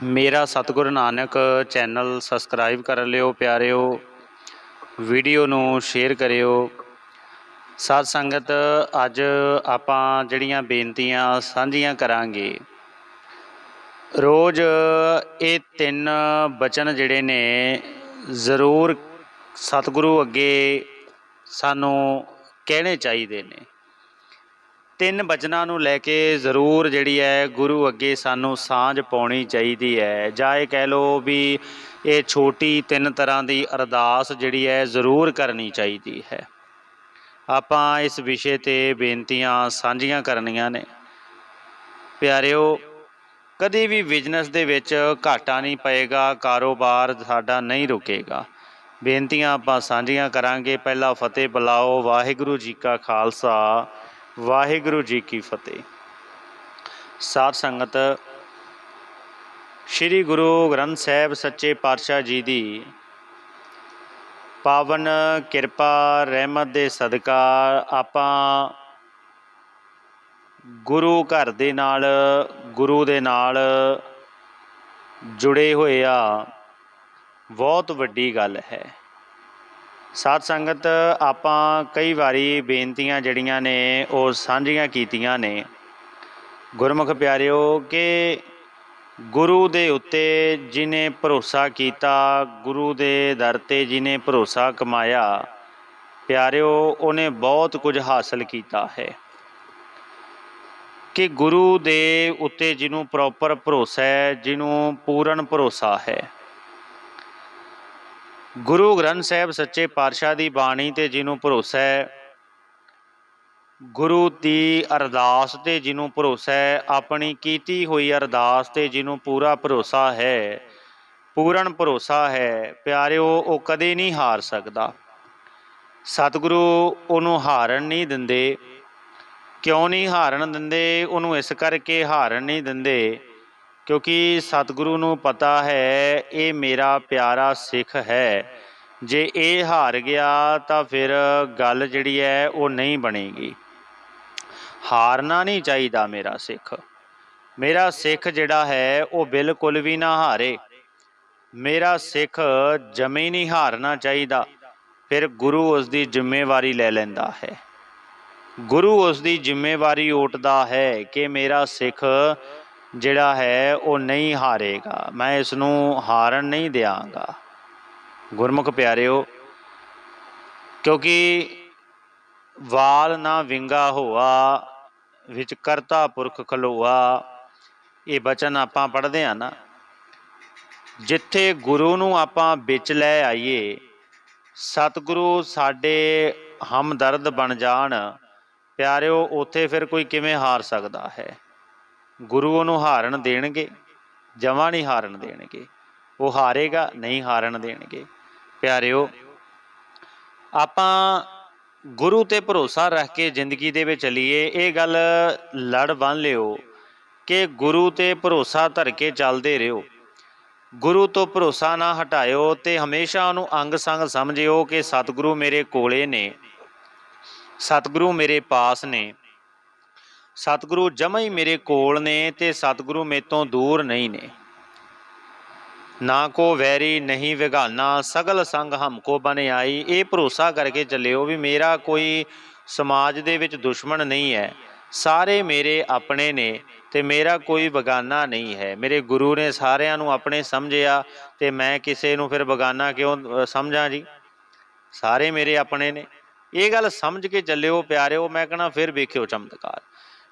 ਮੇਰਾ ਸਤਿਗੁਰੂ Nanak channel subscribe ਕਰ ਲਿਓ, ਪਿਆਰਿਓ। ਵੀਡੀਓ ਨੂੰ ਸ਼ੇਅਰ ਕਰਿਓ। ਸਾਧ ਸੰਗਤ, ਅੱਜ ਆਪਾਂ ਜਿਹੜੀਆਂ ਬੇਨਤੀਆਂ ਸਾਂਝੀਆਂ ਕਰਾਂਗੇ। ਰੋਜ਼ ਇਹ ਤਿੰਨ ਬਚਨ ਜਿਹੜੇ ਨੇ, ਜ਼ਰੂਰ ਸਤਿਗੁਰੂ ਅੱਗੇ ਸਾਨੂੰ ਕਹਿਣੇ ਚਾਹੀਦੇ ਨੇ। ਤਿੰਨ ਬਚਨਾਂ ਨੂੰ ਲੈ ਕੇ ਜ਼ਰੂਰ ਜਿਹੜੀ ਹੈ ਗੁਰੂ ਅੱਗੇ ਸਾਨੂੰ ਸਾਂਝ ਪਾਉਣੀ ਚਾਹੀਦੀ ਹੈ। ਜਾਂ ਇਹ ਕਹਿ ਲਓ ਵੀ ਇਹ ਛੋਟੀ ਤਿੰਨ ਤਰ੍ਹਾਂ ਦੀ ਅਰਦਾਸ ਜਿਹੜੀ ਹੈ ਜ਼ਰੂਰ ਕਰਨੀ ਚਾਹੀਦੀ ਹੈ। ਆਪਾਂ ਇਸ ਵਿਸ਼ੇ ਤੇ ਬੇਨਤੀਆਂ ਸਾਂਝੀਆਂ ਕਰਨੀਆਂ ਨੇ। ਪਿਆਰਿਓ, ਕਦੇ ਵੀ ਬਿਜ਼ਨਸ ਦੇ ਵਿੱਚ ਘਾਟਾ ਨਹੀਂ ਪਏਗਾ, ਕਾਰੋਬਾਰ ਸਾਡਾ ਨਹੀਂ ਰੁਕੇਗਾ। ਬੇਨਤੀਆਂ ਆਪਾਂ ਸਾਂਝੀਆਂ ਕਰਾਂਗੇ। ਪਹਿਲਾ ਫਤਿਹ ਬੁਲਾਓ, ਵਾਹਿਗੁਰੂ ਜੀ ਕਾ ਖਾਲਸਾ। ਵਾਹਿਗੁਰੂ ਜੀ ਕੀ ਫਤਿਹ। ਸਾਧ ਸੰਗਤ, ਸ੍ਰੀ ਗੁਰੂ ਗ੍ਰੰਥ ਸਾਹਿਬ ਸੱਚੇ ਪਾਤਸ਼ਾਹ ਜੀ ਦੀ ਪਾਵਨ ਕਿਰਪਾ, ਰਹਿਮਤ ਦੇ ਸਦਕਾ ਆਪਾਂ ਗੁਰੂ ਘਰ ਦੇ ਨਾਲ, ਗੁਰੂ ਦੇ ਨਾਲ ਜੁੜੇ ਹੋਏ ਆ। ਬਹੁਤ ਵੱਡੀ ਗੱਲ ਹੈ। ਸਾਧ ਸੰਗਤ, ਆਪਾਂ ਕਈ ਵਾਰੀ ਬੇਨਤੀਆਂ ਜਿਹੜੀਆਂ ਨੇ, ਉਹ ਸਾਂਝੀਆਂ ਕੀਤੀਆਂ ਨੇ। ਗੁਰਮੁਖ ਪਿਆਰਿਓ, ਕਿ ਗੁਰੂ ਦੇ ਉੱਤੇ ਜਿਨੇ ਭਰੋਸਾ ਕੀਤਾ, ਗੁਰੂ ਦੇ ਦਰ ਤੇ ਜਿਨੇ ਭਰੋਸਾ ਕਮਾਇਆ, ਪਿਆਰਿਓ, ਉਹਨੇ ਬਹੁਤ ਕੁਝ ਹਾਸਲ ਕੀਤਾ ਹੈ। ਕਿ ਗੁਰੂ ਦੇ ਉੱਤੇ ਜਿਹਨੂੰ ਪ੍ਰੋਪਰ ਭਰੋਸਾ ਹੈ ਜਿਹਨੂੰ ਪੂਰਨ ਭਰੋਸਾ ਹੈ। ਗੁਰੂ ਗ੍ਰੰਥ ਸਾਹਿਬ ਸੱਚੇ ਪਾਤਸ਼ਾਹ ਦੀ ਬਾਣੀ ਤੇ ਜਿਹਨੂੰ ਭਰੋਸਾ ਹੈ, ਗੁਰੂ ਦੀ ਅਰਦਾਸ ਤੇ ਜਿਹਨੂੰ ਭਰੋਸਾ ਹੈ, ਆਪਣੀ ਕੀਤੀ ਹੋਈ ਅਰਦਾਸ ਤੇ ਜਿਹਨੂੰ ਪੂਰਾ ਭਰੋਸਾ ਹੈ, ਪੂਰਨ ਭਰੋਸਾ ਹੈ, ਪਿਆਰਿਓ, ਉਹ ਕਦੇ ਨਹੀਂ ਹਾਰ ਸਕਦਾ। ਸਤਿਗੁਰੂ ਉਹਨੂੰ ਹਾਰਨ ਨਹੀਂ ਦਿੰਦੇ। ਕਿਉਂ ਨਹੀਂ ਹਾਰਨ ਦਿੰਦੇ? ਉਹਨੂੰ ਇਸ ਕਰਕੇ ਹਾਰਨ ਨਹੀਂ ਦਿੰਦੇ ਕਿਉਂਕਿ ਸਤਿਗੁਰੂ ਨੂੰ ਪਤਾ ਹੈ, ਇਹ ਮੇਰਾ ਪਿਆਰਾ ਸਿੱਖ ਹੈ। ਜੇ ਇਹ ਹਾਰ ਗਿਆ, ਤਾਂ ਫਿਰ ਗੱਲ ਜਿਹੜੀ ਹੈ, ਉਹ ਨਹੀਂ ਬਣੇਗੀ। ਹਾਰਨਾ ਨਹੀਂ ਚਾਹੀਦਾ ਮੇਰਾ ਸਿੱਖ। ਮੇਰਾ ਸਿੱਖ ਜਿਹੜਾ ਹੈ, ਉਹ ਬਿਲਕੁਲ ਵੀ ਨਾ ਹਾਰੇ। ਮੇਰਾ ਸਿੱਖ ਜਮੇ ਨਹੀਂ ਹਾਰਨਾ ਚਾਹੀਦਾ। ਫਿਰ ਗੁਰੂ ਉਸ ਦੀ ਜ਼ਿੰਮੇਵਾਰੀ ਲੈ ਲੈਂਦਾ ਹੈ। ਗੁਰੂ ਉਸ ਦੀ ਜ਼ਿੰਮੇਵਾਰੀ ਓਟਦਾ ਹੈ ਕਿ ਮੇਰਾ ਸਿੱਖ ਜਿਹੜਾ ਹੈ ਉਹ ਨਹੀਂ ਹਾਰੇਗਾ। ਮੈਂ ਇਸ ਨੂੰ ਹਾਰਨ ਨਹੀਂ ਦਿਆਂਗਾ। ਗੁਰਮੁਖ ਪਿਆਰਿਓ, ਕਿਉਂਕਿ ਵਾਲ ਨਾ ਵਿੰਗਾ ਹੋਆ, ਵਿੱਚ ਕਰਤਾ ਪੁਰਖ ਖਲੋਆ, ਇਹ ਬਚਨ ਆਪਾਂ ਪੜ੍ਹਦੇ ਆ ਨਾ। ਜਿੱਥੇ ਗੁਰੂ ਨੂੰ ਆਪਾਂ ਵਿੱਚ ਲੈ ਆਈਏ, ਸਤਿਗੁਰੂ ਸਾਡੇ ਹਮਦਰਦ ਬਣ ਜਾਣ। ਪਿਆਰਿਓ, ਉੱਥੇ ਫਿਰ ਕੋਈ ਕਿਵੇਂ ਹਾਰ ਸਕਦਾ ਹੈ? ਗੁਰੂ ਉਹਨੂੰ ਹਾਰਨ ਦੇਣਗੇ, ਜਮਾਂ ਨਹੀਂ ਹਾਰਨ ਦੇਣਗੇ। ਉਹ ਹਾਰੇਗਾ, ਨਹੀਂ ਹਾਰਨ ਦੇਣਗੇ। ਪਿਆਰਿਓ, ਆਪਾਂ ਗੁਰੂ ਤੇ ਭਰੋਸਾ ਰੱਖ ਕੇ ਜ਼ਿੰਦਗੀ ਦੇ ਵਿੱਚ ਚੱਲੀਏ। ਇਹ ਗੱਲ ਲੜ ਬੰਨ ਲਿਓ ਕਿ ਗੁਰੂ ਤੇ ਭਰੋਸਾ ਧਰ ਕੇ ਚੱਲਦੇ ਰਹੋ। ਗੁਰੂ ਤੋਂ ਭਰੋਸਾ ਨਾ ਹਟਾਇਓ ਤੇ ਹਮੇਸ਼ਾ ਉਹਨੂੰ ਅੰਗ ਸੰਗ ਸਮਝਿਓ ਕਿ ਸਤਿਗੁਰੂ ਮੇਰੇ ਕੋਲੇ ਨੇ, ਸਤਿਗੁਰੂ ਮੇਰੇ ਪਾਸ ਨੇ। ਸਤਿਗੁਰੂ ਜਮਾ ਹੀ ਮੇਰੇ ਕੋਲ ਨੇ ਤੇ ਸਤਿਗੁਰੂ ਮੇਰੇ ਤੋਂ ਦੂਰ ਨਹੀਂ ਨੇ। ਨਾ ਕੋ ਵੈਰੀ, ਨਹੀਂ ਵਿਗਾਨਾ, ਸਗਲ ਸੰਗ ਹਮਕੋ ਬਨ ਆਈ ਇਹ ਭਰੋਸਾ ਕਰਕੇ ਚੱਲਿਓ ਵੀ ਮੇਰਾ ਕੋਈ ਸਮਾਜ ਦੇ ਵਿੱਚ ਦੁਸ਼ਮਣ ਨਹੀਂ ਹੈ। ਸਾਰੇ ਮੇਰੇ ਆਪਣੇ ਨੇ ਤੇ ਮੇਰਾ ਕੋਈ ਬਗਾਨਾ ਨਹੀਂ ਹੈ। ਮੇਰੇ ਗੁਰੂ ਨੇ ਸਾਰਿਆਂ ਨੂੰ ਆਪਣੇ ਸਮਝਿਆ ਤੇ ਮੈਂ ਕਿਸੇ ਨੂੰ ਫਿਰ ਬਗਾਨਾ ਕਿਉਂ ਸਮਝਾਂ ਜੀ? ਸਾਰੇ ਮੇਰੇ ਆਪਣੇ ਨੇ। ਇਹ ਗੱਲ ਸਮਝ ਕੇ ਚੱਲਿਓ ਪਿਆਰਿਓ, ਮੈਂ ਕਹਣਾ ਫਿਰ ਵੇਖਿਓ ਚਮਤਕਾਰ।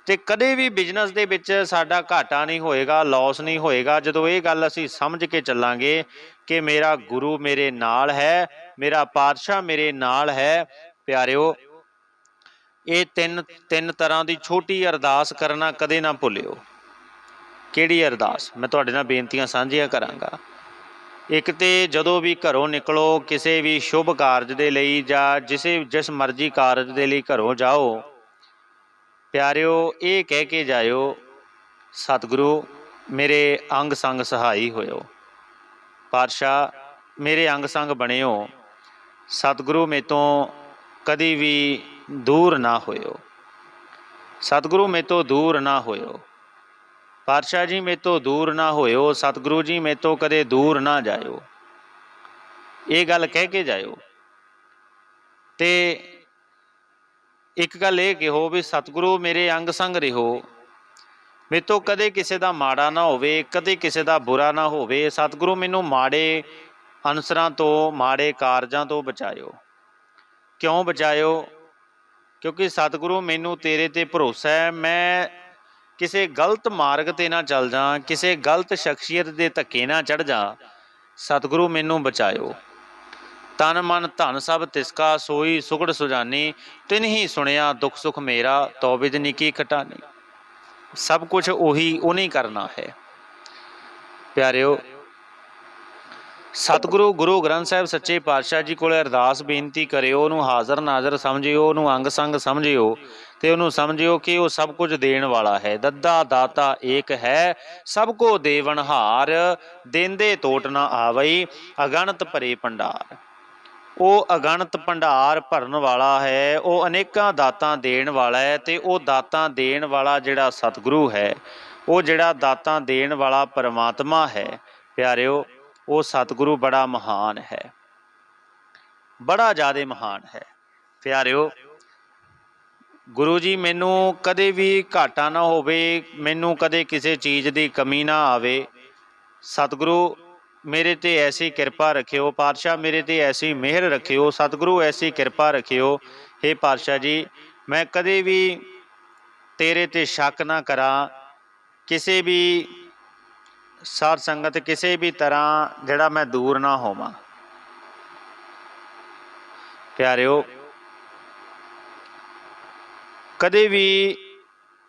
ਤੇ ਕਦੇ ਵੀ ਬਿਜ਼ਨਸ ਦੇ ਵਿੱਚ ਸਾਡਾ ਘਾਟਾ ਨਹੀਂ ਹੋਏਗਾ ਲਾਸ ਨਹੀਂ ਹੋਏਗਾ। ਜਦੋਂ ਇਹ ਗੱਲ ਅਸੀਂ ਸਮਝ ਕੇ ਚੱਲਾਂਗੇ ਕਿ ਮੇਰਾ ਗੁਰੂ ਮੇਰੇ ਨਾਲ ਹੈ, ਮੇਰਾ ਪਾਤਸ਼ਾਹ ਮੇਰੇ ਨਾਲ ਹੈ, ਪਿਆਰਿਓ, ਇਹ ਤਿੰਨ ਤਿੰਨ ਤਰ੍ਹਾਂ ਦੀ ਛੋਟੀ ਅਰਦਾਸ ਕਰਨਾ ਕਦੇ ਨਾ ਭੁੱਲਿਓ। ਕਿਹੜੀ ਅਰਦਾਸ? ਮੈਂ ਤੁਹਾਡੇ ਨਾਲ ਬੇਨਤੀਆਂ ਸਾਂਝੀਆਂ ਕਰਾਂਗਾ। ਇੱਕ ਤੇ ਜਦੋਂ ਵੀ ਘਰੋਂ ਨਿਕਲੋ, ਕਿਸੇ ਵੀ ਸ਼ੁਭ ਕਾਰਜ ਦੇ ਲਈ ਜਾਂ ਜਿਸੇ, ਜਿਸ ਮਰਜ਼ੀ ਕਾਰਜ ਦੇ ਲਈ ਘਰੋਂ ਜਾਓ ਪਿਆਰਿਓ, ਇਹ ਕਹਿ ਕੇ ਜਾਇਓ, ਸਤਿਗੁਰੂ, ਮੇਰੇ ਅੰਗ ਸੰਗ ਸਹਾਈ ਹੋਇਓ। ਪਾਤਸ਼ਾਹ, ਮੇਰੇ ਅੰਗ ਸੰਗ ਬਣਿਓ। ਸਤਿਗੁਰੂ ਮੇ ਤੋਂ ਕਦੀ ਵੀ ਦੂਰ ਨਾ ਹੋਇਓ। ਸਤਿਗੁਰੂ ਮੇ ਤੋਂ ਦੂਰ ਨਾ ਹੋਇਓ। ਪਾਤਸ਼ਾਹ ਜੀ ਮੇਰੇ ਤੋਂ ਦੂਰ ਨਾ ਹੋਇਓ, ਸਤਿਗੁਰੂ ਜੀ ਮੇਰੇ ਤੋਂ ਕਦੇ ਦੂਰ ਨਾ ਜਾਇਓ। ਇਹ ਗੱਲ ਕਹਿ ਕੇ ਜਾਇਓ। ਤੇ ਇੱਕ ਗੱਲ ਇਹ ਕਿਹੋ ਵੀ ਸਤਿਗੁਰੂ ਮੇਰੇ ਅੰਗ ਸੰਗ ਰਹੋ। ਮੇਰੇ ਤੋਂ ਕਦੇ ਕਿਸੇ ਦਾ ਮਾੜਾ ਨਾ ਹੋਵੇ, ਕਦੇ ਕਿਸੇ ਦਾ ਬੁਰਾ ਨਾ ਹੋਵੇ, ਸਤਿਗੁਰੂ ਮੈਨੂੰ ਮਾੜੇ ਅਨਸਰਾਂ ਤੋਂ, ਮਾੜੇ ਕਾਰਜਾਂ ਤੋਂ ਬਚਾਇਓ। ਕਿਉਂ ਬਚਾਇਓ? ਕਿਉਂਕਿ ਸਤਿਗੁਰੂ ਮੈਨੂੰ ਤੇਰੇ ਤੇ ਭਰੋਸਾ ਹੈ, ਮੈਂ ਕਿਸੇ ਗਲਤ ਮਾਰਗ ਤੇ ਨਾ ਚੱਲ ਜਾ, ਕਿਸੇ ਗਲਤ ਸ਼ਖਸੀਅਤ ਦੇ ਧੱਕੇ ਨਾ ਚੜ ਜਾ, ਸਤਿਗੁਰੂ ਮੈਨੂੰ ਬਚਾਇਓ। ਤਨ ਮਨ ਧਨ ਸਭ ਤਿਸਕਾ ਸੋਈ ਸੁਗੜ ਸੁਜਾਨੀ, ਤਿਨ ਹੀ ਸੁਣਿਆ ਦੁੱਖ ਸੁਖ ਮੇਰਾ ਤੌਬਿਦ ਨਿਕੀ ਖਟਾਨੀ ਸਭ ਕੁਝ ਉਹੀ ਉਹਨੇ ਕਰਨਾ ਹੈ। ਪਿਆਰਿਓ, ਸਤਿਗੁਰੂ ਗੁਰੂ ਗ੍ਰੰਥ ਸਾਹਿਬ ਸੱਚੇ ਪਾਤਸ਼ਾਹ ਜੀ ਕੋਲ ਅਰਦਾਸ ਬੇਨਤੀ ਕਰਿਓ, ਉਹਨੂੰ ਹਾਜ਼ਰ ਨਾਜ਼ਰ ਸਮਝਿਓ, ਉਹਨੂੰ ਅੰਗ ਸੰਗ ਸਮਝਿਓ ਤੇ ਉਹਨੂੰ ਸਮਝਿਓ ਕਿ ਉਹ ਸਭ ਕੁਝ ਦੇਣ ਵਾਲਾ ਹੈ। ਦੱਦਾ ਦਾਤਾ ਏਕ ਹੈ, ਸਭ ਕੋ ਦੇਵਨ ਹਾਰ ਦੇਂਦੇ ਟੋਟ ਨਾ ਆਵਈ, ਅਗਣਤ ਭਰੇ ਭੰਡਾਰ। ਉਹ ਅਗਣਤ ਭੰਡਾਰ ਭਰਨ ਵਾਲਾ ਹੈ, ਉਹ ਅਨੇਕਾਂ ਦਾਤਾਂ ਦੇਣ ਵਾਲਾ ਹੈ ਤੇ ਉਹ ਦਾਤਾਂ ਦੇਣ ਵਾਲਾ ਜਿਹੜਾ ਸਤਿਗੁਰੂ ਹੈ, ਉਹ ਜਿਹੜਾ ਦਾਤਾਂ ਦੇਣ ਵਾਲਾ ਪਰਮਾਤਮਾ ਹੈ, ਪਿਆਰਿਓ, ਉਹ ਸਤਿਗੁਰੂ ਬੜਾ ਮਹਾਨ ਹੈ। ਬੜਾ ਜ਼ਿਆਦਾ ਮਹਾਨ ਹੈ। ਪਿਆਰਿਓ, ਗੁਰੂ ਜੀ ਮੈਨੂੰ ਕਦੇ ਵੀ ਘਾਟਾ ਨਾ ਹੋਵੇ, ਮੈਨੂੰ ਕਦੇ ਕਿਸੇ ਚੀਜ਼ ਦੀ ਕਮੀ ਨਾ ਆਵੇ। ਸਤਿਗੁਰੂ ਮੇਰੇ ਤੇ ਐਸੀ ਕਿਰਪਾ ਰੱਖਿਓ, ਪਾਤਸ਼ਾਹ ਮੇਰੇ ਤੇ ਐਸੀ ਮਿਹਰ ਰੱਖਿਓ, ਸਤਿਗੁਰੂ ਐਸੀ ਕਿਰਪਾ ਰੱਖਿਓ। हे ਪਾਤਸ਼ਾਹ ਜੀ, ਮੈਂ ਕਦੇ ਵੀ ਤੇਰੇ ਤੇ ਸ਼ੱਕ ਨਾ ਕਰਾਂ, ਕਿਸੇ ਵੀ ਸਾਧ ਸੰਗਤ, ਕਿਸੇ ਵੀ ਤਰ੍ਹਾਂ ਜਿਹੜਾ ਮੈਂ ਦੂਰ ਨਾ ਹੋਵਾਂ। ਪਿਆਰਿਓ, ਕਦੇ ਵੀ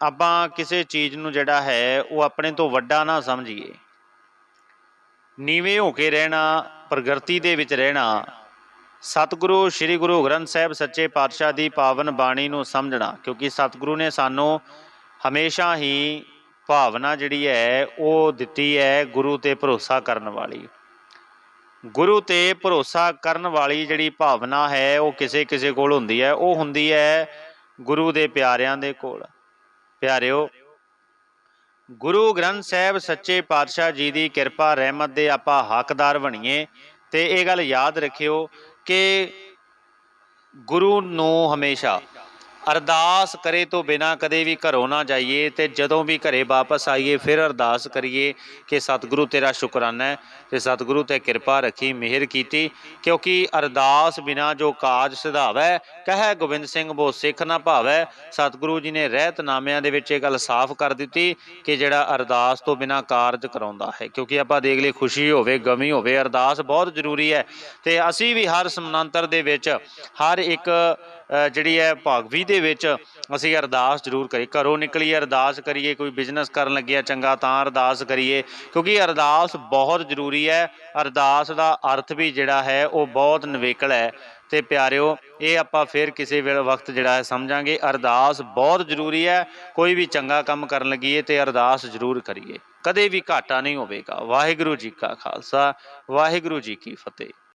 ਆਪਾਂ ਕਿਸੇ ਚੀਜ਼ ਨੂੰ ਜਿਹੜਾ ਹੈ, ਉਹ ਆਪਣੇ ਤੋਂ ਵੱਡਾ ਨਾ ਸਮਝੀਏ। ਨੀਵੇਂ ਹੋ ਕੇ ਰਹਿਣਾ, ਪ੍ਰਗਤੀ ਦੇ ਵਿੱਚ ਰਹਿਣਾ, ਸਤਿਗੁਰੂ, ਸ੍ਰੀ ਗੁਰੂ ਗ੍ਰੰਥ ਸਾਹਿਬ ਸੱਚੇ ਪਾਤਸ਼ਾਹ ਦੀ ਪਾਵਨ ਬਾਣੀ ਨੂੰ ਸਮਝਣਾ, ਕਿਉਂਕਿ ਸਤਿਗੁਰੂ ਨੇ ਸਾਨੂੰ ਹਮੇਸ਼ਾ ਹੀ ਭਾਵਨਾ ਜਿਹੜੀ ਹੈ, ਉਹ ਦਿੱਤੀ ਹੈ ਗੁਰੂ ਤੇ ਭਰੋਸਾ ਕਰਨ ਵਾਲੀ। ਗੁਰੂ ਤੇ ਭਰੋਸਾ ਕਰਨ ਵਾਲੀ ਜਿਹੜੀ ਭਾਵਨਾ ਹੈ, ਉਹ ਕਿਸੇ ਕਿਸੇ ਕੋਲ ਹੁੰਦੀ ਹੈ, ਉਹ ਹੁੰਦੀ ਹੈ ਗੁਰੂ ਦੇ ਪਿਆਰਿਆਂ ਦੇ ਕੋਲ। ਪਿਆਰਿਓ ਗੁਰੂ ਗ੍ਰੰਥ ਸਾਹਿਬ ਸੱਚੇ ਪਾਤਸ਼ਾਹ ਜੀ ਦੀ ਕਿਰਪਾ, ਰਹਿਮਤ ਦੇ ਆਪਾਂ ਹੱਕਦਾਰ ਬਣੀਏ। ਤੇ ਇਹ ਗੱਲ ਯਾਦ ਰੱਖਿਓ ਕਿ ਗੁਰੂ ਨੂੰ ਹਮੇਸ਼ਾ ਅਰਦਾਸ ਕਰੇ ਤੋਂ ਬਿਨਾ ਕਦੇ ਵੀ ਘਰੋਂ ਨਾ ਜਾਈਏ ਤੇ ਜਦੋਂ ਵੀ ਘਰੇ ਵਾਪਸ ਆਈਏ, ਫਿਰ ਅਰਦਾਸ ਕਰੀਏ ਕਿ ਸਤਿਗੁਰੂ ਤੇਰਾ ਸ਼ੁਕਰਾਨਾ ਹੈ ਤੇ ਸਤਿਗੁਰੂ ਤੇ ਕਿਰਪਾ ਰੱਖੀ, ਮਿਹਰ ਕੀਤੀ, ਕਿਉਂਕਿ ਅਰਦਾਸ ਬਿਨਾ ਜੋ ਕਾਜ ਸਿਧਾਵੈ, ਕਹੈ ਗੋਬਿੰਦ ਸਿੰਘ ਬੋ ਸਿੱਖ ਨਾ ਭਾਵੈ। ਸਤਿਗੁਰੂ ਜੀ ਨੇ ਰਹਿਤਨਾਮਿਆਂ ਦੇ ਵਿੱਚ ਇਹ ਗੱਲ ਸਾਫ਼ ਕਰ ਦਿੱਤੀ ਕਿ ਜਿਹੜਾ ਅਰਦਾਸ ਤੋਂ ਬਿਨਾ ਕਾਰਜ ਕਰਾਉਂਦਾ ਹੈ, ਕਿਉਂਕਿ ਆਪਾਂ ਦੇਖ ਲਈ ਖੁਸ਼ੀ ਹੋਵੇ, ਗਮੀ ਹੋਵੇ, ਅਰਦਾਸ ਬਹੁਤ ਜ਼ਰੂਰੀ ਹੈ ਤੇ ਅਸੀਂ ਵੀ ਹਰ ਸਮਨੰਤਰ ਦੇ ਵਿੱਚ ਹਰ ਇੱਕ ਜਿਹੜੀ ਹੈ ਭਾਗਵੀ ਦੇ ਵਿੱਚ ਅਸੀਂ ਅਰਦਾਸ ਜ਼ਰੂਰ ਕਰੀ ਘਰੋਂ ਨਿਕਲੀਏ, ਅਰਦਾਸ ਕਰੀਏ, ਕੋਈ ਬਿਜ਼ਨਸ ਕਰਨ ਲੱਗਿਆ ਚੰਗਾ ਤਾਂ ਅਰਦਾਸ ਕਰੀਏ, ਕਿਉਂਕਿ ਅਰਦਾਸ ਬਹੁਤ ਜ਼ਰੂਰੀ ਹੈ। ਅਰਦਾਸ ਦਾ ਅਰਥ ਵੀ ਜਿਹੜਾ ਹੈ, ਉਹ ਬਹੁਤ ਨਿਵੇਕਲ ਹੈ। ਤੇ ਪਿਆਰਿਓ, ਇਹ ਆਪਾਂ ਫਿਰ ਕਿਸੇ ਵੇਲੇ ਵਕਤ ਜਿਹੜਾ ਹੈ ਸਮਝਾਂਗੇ। ਅਰਦਾਸ ਬਹੁਤ ਜ਼ਰੂਰੀ ਹੈ, ਕੋਈ ਵੀ ਚੰਗਾ ਕੰਮ ਕਰਨ ਲੱਗੀਏ ਤੇ ਅਰਦਾਸ ਜ਼ਰੂਰ ਕਰੀਏ। ਕਦੇ ਵੀ ਘਾਟਾ ਨਹੀਂ ਹੋਵੇਗਾ। ਵਾਹਿਗੁਰੂ ਜੀ ਕਾ ਖਾਲਸਾ, ਵਾਹਿਗੁਰੂ ਜੀ ਕੀ ਫਤਿਹ।